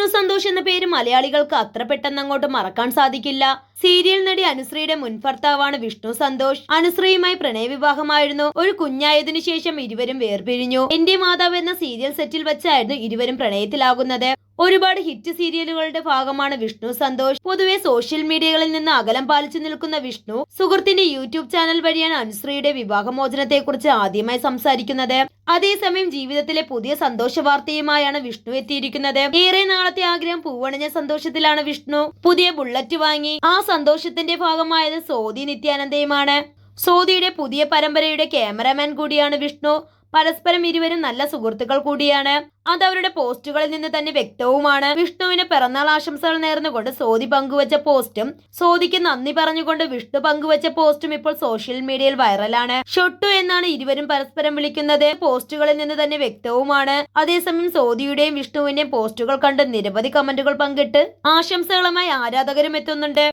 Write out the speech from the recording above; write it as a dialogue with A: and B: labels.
A: വിഷ്ണു സന്തോഷ് എന്ന പേര് മലയാളികൾക്ക് അത്ര പെട്ടെന്ന് അങ്ങോട്ട് മറക്കാൻ സാധിക്കില്ല. സീരിയൽ നടി അനുശ്രീയുടെ മുൻ ഭർത്താവാണ് വിഷ്ണു സന്തോഷ്. അനുശ്രീയുമായി പ്രണയവിവാഹമായിരുന്നു. ഒരു കുഞ്ഞായതിനു ശേഷം ഇരുവരും വേർപിരിഞ്ഞു. എന്റെ മാതാവ് എന്ന സീരിയൽ സെറ്റിൽ വെച്ചായിരുന്നു ഇരുവരും പ്രണയത്തിലാകുന്നത്. ഒരുപാട് ഹിറ്റ് സീരിയലുകളുടെ ഭാഗമാണ് വിഷ്ണു സന്തോഷ്. പൊതുവെ സോഷ്യൽ മീഡിയകളിൽ നിന്ന് അകലം പാലിച്ചു നിൽക്കുന്ന വിഷ്ണു സുഹൃത്തിന്റെ യൂട്യൂബ് ചാനൽ വഴിയാണ് അനുശ്രീയുടെ വിവാഹമോചനത്തെക്കുറിച്ച് ആദ്യമായി സംസാരിക്കുന്നത്. അതേസമയം ജീവിതത്തിലെ പുതിയ സന്തോഷ വാർത്തയുമായാണ് വിഷ്ണു എത്തിയിരിക്കുന്നത്. ഏറെ നാളത്തെ ആഗ്രഹം പൂവണിഞ്ഞ സന്തോഷത്തിലാണ് വിഷ്ണു. പുതിയ ബുള്ളറ്റ് വാങ്ങി. ആ സന്തോഷത്തിന്റെ ഭാഗമായത് സോദി നിത്യാനന്ദയുമാണ്. സോദിയുടെ പുതിയ പരമ്പരയുടെ ക്യാമറമാൻ കൂടിയാണ് വിഷ്ണു. പരസ്പരം ഇരുവരും നല്ല സുഹൃത്തുക്കൾ കൂടിയാണ്. അത് അവരുടെ പോസ്റ്റുകളിൽ നിന്ന് തന്നെ വ്യക്തവുമാണ്. വിഷ്ണുവിന് പിറന്നാൾ ആശംസകൾ നേർന്നുകൊണ്ട് സോദി പങ്കുവച്ച പോസ്റ്റും സോദിക്ക് നന്ദി പറഞ്ഞുകൊണ്ട് വിഷ്ണു പങ്കുവച്ച പോസ്റ്റും ഇപ്പോൾ സോഷ്യൽ മീഡിയയിൽ വൈറലാണ്. ഷൊട്ടു എന്നാണ് ഇരുവരും പരസ്പരം വിളിക്കുന്നത്. പോസ്റ്റുകളിൽ നിന്ന് തന്നെ വ്യക്തവുമാണ്. അതേസമയം സോദിയുടെയും വിഷ്ണുവിന്റെയും പോസ്റ്റുകൾ കണ്ട് നിരവധി കമന്റുകൾ പങ്കിട്ട് ആശംസകളുമായി ആരാധകരും എത്തുന്നുണ്ട്.